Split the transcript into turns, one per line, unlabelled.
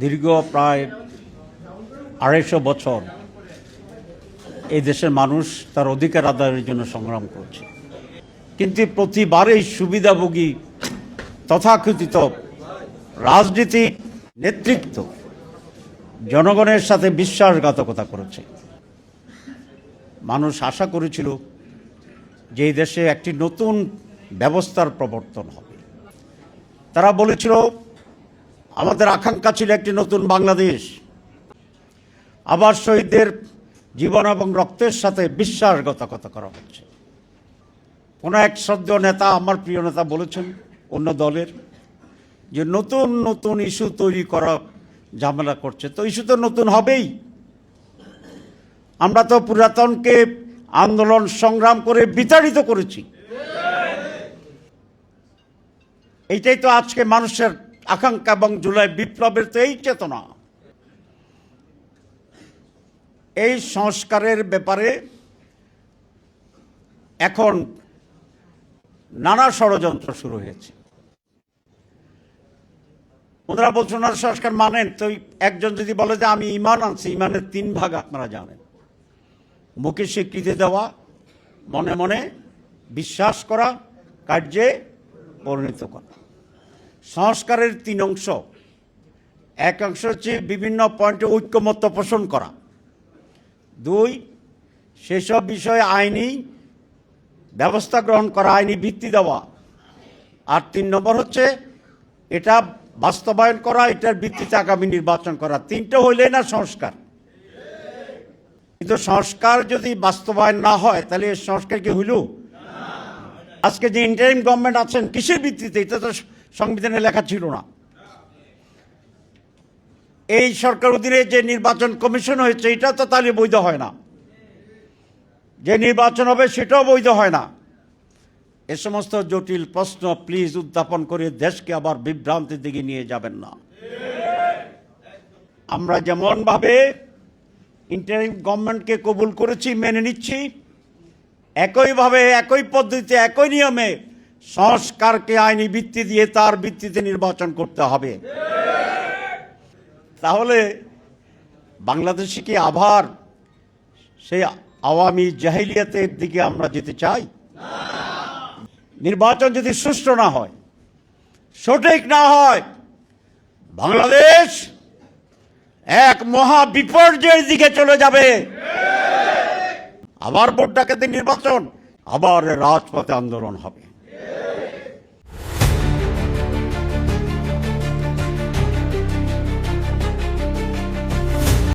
দীর্ঘ প্রায় আড়াইশো বছর এই দেশের মানুষ তার অধিকার আদায়ের জন্য সংগ্রাম করছে। কিন্তু প্রতিবারেই সুবিধাভোগী তথাকথিত রাজনীতি নেতৃত্ব জনগণের সাথে বিশ্বাসঘাতকতা করেছে। মানুষ আশা করেছিল যে এই দেশে একটি নতুন ব্যবস্থার প্রবর্তন হবে। তারা বলেছিল আমাদের আকাঙ্ক্ষা ছিল একটি নতুন বাংলাদেশ। আবার শহীদদের জীবন এবং রক্তের সাথে বিশ্বাসঘাতকতা করা হচ্ছে। কোনো এক শ্রদ্ধেয় নেতা, আমার প্রিয় নেতা বলেছেন, অন্য দলের, যে নতুন নতুন ইস্যু তৈরি করা ঝামেলা করছে। তো ইস্যু তো নতুন হবেই। আমরা তো পুরাতনকে আন্দোলন সংগ্রাম করে বিতাড়িত করেছি। এইটাই তো আজকে মানুষের আকাঙ্ক্ষা এবং জুলাই বিপ্লবের তো এই চেতনা। এই সংস্কারের ব্যাপারে এখন নানা ষড়যন্ত্র শুরু হয়েছে। ওনারা বলছেন, ওনারা সংস্কার মানেন। তো একজন যদি বলে যে, আমি ইমান আনছি, ইমানের তিন ভাগ আপনারা জানেন। মুখে স্বীকৃতি দেওয়া, মনে মনে বিশ্বাস করা, কার্যে পরিণত করা। সংস্কারের তিন অংশ। এক অংশ হচ্ছে বিভিন্ন পয়েন্টে ঐক্যমত্য পোষণ করা। দুই, সেসব বিষয়ে আইনি ব্যবস্থা গ্রহণ করা, আইনি ভিত্তি দেওয়া। আর তিন নম্বর হচ্ছে এটা বাস্তবায়ন করা, এটার ভিত্তিতে আগামী নির্বাচন করা। তিনটা হইলে না সংস্কার। কিন্তু সংস্কার যদি বাস্তবায়ন না হয়, তাহলে সংস্কার কি হইল? আজকে যে ইন্টারিম গভর্নমেন্ট আছেন, কিসের ভিত্তিতে? এটা তো সংবিধানে লেখা ছিল না। এই সরকার অধীনে যে নির্বাচন কমিশন হয়েছে, এটা তো তাহলে বৈধ হয় না। যে নির্বাচন হবে, সেটাও বৈধ হয় না। এ সমস্ত জটিল প্রশ্ন প্লিজ উত্থাপন করে দেশকে আবার বিভ্রান্তির দিকে নিয়ে যাবেন না। আমরা যেমনভাবে ইন্টারিম গভর্নমেন্টকে কবুল করেছি, মেনে নিচ্ছি, একইভাবে, একই পদ্ধতিতে, একই নিয়মে সংস্কারকে আইনি ভিত্তি দিয়ে তার ভিত্তিতে নির্বাচন করতে হবে। তাহলে বাংলাদেশে কি আবার সেই আওয়ামী জাহিলিয়াতের দিকে আমরা যেতে চাই? নির্বাচন যদি সুষ্ঠু না হয়, সঠিক না হয়, বাংলাদেশ এক মহা বিপর্যয়ের দিকে চলে যাবে। আবার ভোট ডাকাতি নির্বাচন, আবার রাজপথে আন্দোলন হবে। Yeah.